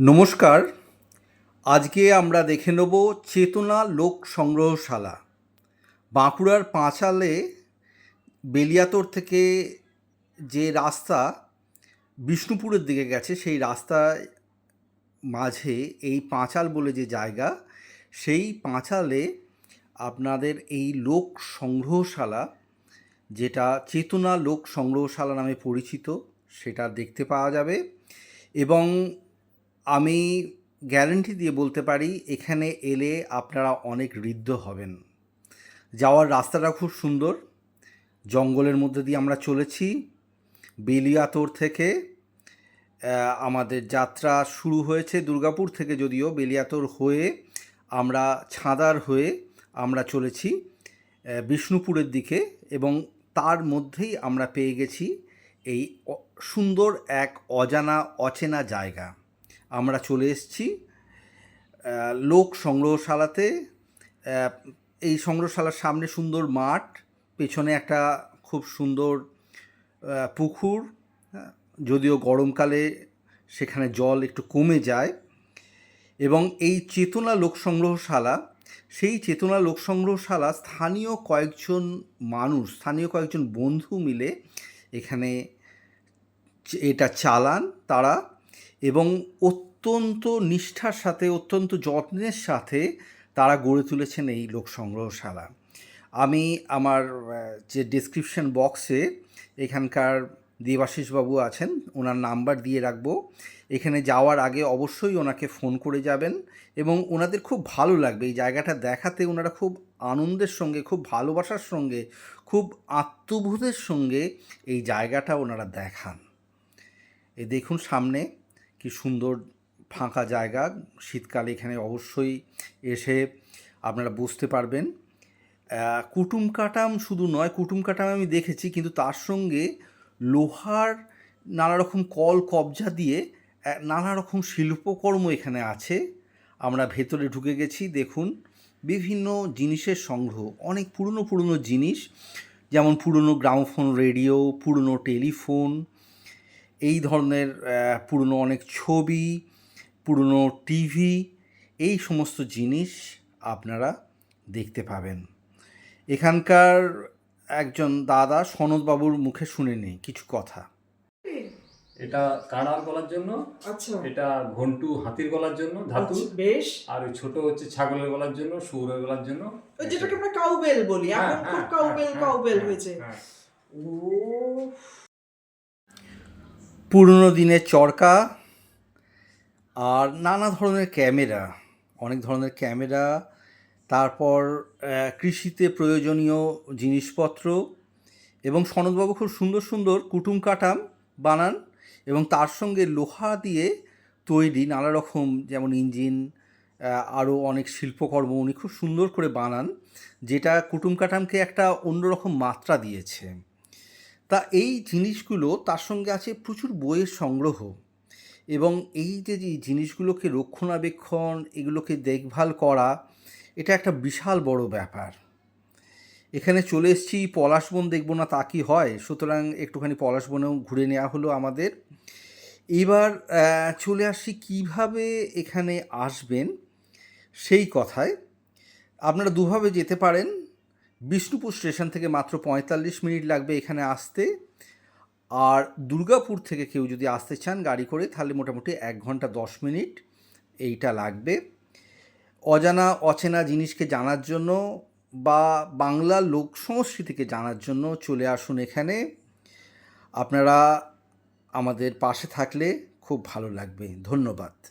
নমস্কার। আজকে আমরা দেখে নেব চেতনা লোক সংগ্রহশালা। বাঁকুড়ার পাঁচালে বেলিয়াতোর থেকে যে রাস্তা বিষ্ণুপুরের দিকে গেছে, সেই রাস্তায় মাঝে এই পাঁচাল বলে যে জায়গা, সেই পাঁচালে আপনাদের এই লোক সংগ্রহশালা, যেটা চেতনা লোক সংগ্রহশালা নামে পরিচিত, সেটা দেখতে পাওয়া যাবে। এবং আমি গ্যারেন্টি দিয়ে বলতে পারি, এখানে এলে আপনারা অনেক ঋদ্ধ হবেন। যাওয়ার রাস্তাটা খুব সুন্দর। জঙ্গলের মধ্যে দিয়ে আমরা চলেছি। বেলিয়াতোর থেকে আমাদের যাত্রা শুরু হয়েছে দুর্গাপুর থেকে যদিও বেলিয়াতোর হয়ে আমরা ছাদার হয়ে আমরা চলেছি বিষ্ণুপুরের দিকে এবং তার মধ্যেই আমরা পেয়ে গেছি এই সুন্দর এক অজানা, অচেনা জায়গা। আমরা চলে এসেছি লোক সংগ্রহশালাতে। এই সংগ্রহশালার সামনে সুন্দর মাঠ পেছনে একটা খুব সুন্দর পুকুর হ্যাঁ, যদিও গরমকালে সেখানে জল একটু কমে যায়। এবং এই চেতনা লোক সংগ্রহশালা সেই চেতনা লোক সংগ্রহশালা স্থানীয় কয়েকজন মানুষ স্থানীয় কয়েকজন বন্ধু মিলে এখানে এটা চালান। তারা এবং অত্যন্ত নিষ্ঠার সাথে, অত্যন্ত যত্নের সাথে তারা গড়ে তুলেছেন এই লোক সংগ্রহশালা আমি আমার যে ডিসক্রিপশন বক্সে এখানকার দেবাশিসবাবু আছেন, ওনার নাম্বার দিয়ে রাখব। এখানে যাওয়ার আগে অবশ্যই ওনাকে ফোন করে যাবেন এবং ওনাদের খুব ভালো লাগবে। এই জায়গাটা দেখাতে ওনারা খুব আনন্দের সঙ্গে, খুব ভালোবাসার সঙ্গে, খুব আত্মবোধের সঙ্গে এই জায়গাটা ওনারা দেখান। এ দেখুন সামনে। কি সুন্দর ফাঁকা জায়গা। শীতকালে এখানে অবশ্যই এসে আপনারা বুঝতে পারবেন। কুটুম কাটাম শুধু নয়, কুটুম কাটাম আমি দেখেছি, কিন্তু তার সঙ্গে লোহার নানা রকম কল, কবজা দিয়ে নানা রকম শিল্পকর্ম এখানে আছে। আমরা ভেতরে ঢুকে গেছি, দেখুন, বিভিন্ন জিনিসের সংগ্রহ, অনেক পুরনো পুরনো জিনিস, যেমন পুরনো গ্রামোফোন রেডিও, পুরনো টেলিফোন এই ধরনের পুরনো অনেক ছবি পুরনো টিভি এই সমস্ত জিনিস আপনারা দেখতে পাবেন। এখানকার একজন দাদা সনদবাবুর মুখে শুনে নেই কিছু কথা। এটা কাড়ার গলার জন্য আচ্ছা। এটা ঘন্টু হাতির গলার জন্য ধাতু। আচ্ছা, বেশ। আর ওই ছোট হচ্ছে ছাগলের গলার জন্য শুয়োরের গলার জন্য। ওই যেটাকে আমরা কাউবেল বলি হ্যাঁ, এখন খুব হ্যাঁ, কাউবেল হ্যাঁ, কাউবেল হ্যাঁ, হয়েছে। হ্যাঁ। ও পুরনো দিনের চরকা আর নানা ধরনের ক্যামেরা, অনেক ধরনের ক্যামেরা, তারপর কৃষিতে প্রয়োজনীয় জিনিসপত্র এবং সনদবাবু খুব সুন্দর সুন্দর কুটুম কাটাম বানান এবং তার সঙ্গে লোহা দিয়ে তৈরি নানা রকম যেমন ইঞ্জিন আরও অনেক শিল্পকর্ম উনি খুব সুন্দর করে বানান, যেটা কুটুম কাটামকে একটা অন্যরকম মাত্রা দিয়েছে। তা এই জিনিসগুলো তার সঙ্গে আছে প্রচুর বইয়ের সংগ্রহ। এবং এই যে যে জিনিসগুলোকে রক্ষণাবেক্ষণ, এগুলোকে দেখভাল করা, এটা একটা বিশাল বড় ব্যাপার। এখানে চলে এসেছি পলাশবন দেখব না তা কি হয়? সুতরাং একটুখানি পলাশবনেও ঘুরে নেওয়া হলো আমাদের। এবার চলে আসছি কীভাবে এখানে আসবেন সেই কথায়। আপনারা দুভাবে যেতে পারেন। বিষ্ণুপুর স্টেশন থেকে মাত্র পঁয়তাল্লিশ মিনিট লাগবে এখানে আসতে। আর দুর্গাপুর থেকে কেউ যদি আসতে চান গাড়ি করে, তাহলে মোটামুটি এক ঘণ্টা দশ মিনিট এইটা লাগবে। অজানা, অচেনা জিনিসকে জানার জন্য বা বাংলা লোক সংস্কৃতিকে জানার জন্য চলে আসুন এখানে। আপনারা আমাদের পাশে থাকলে খুব ভালো লাগবে। ধন্যবাদ।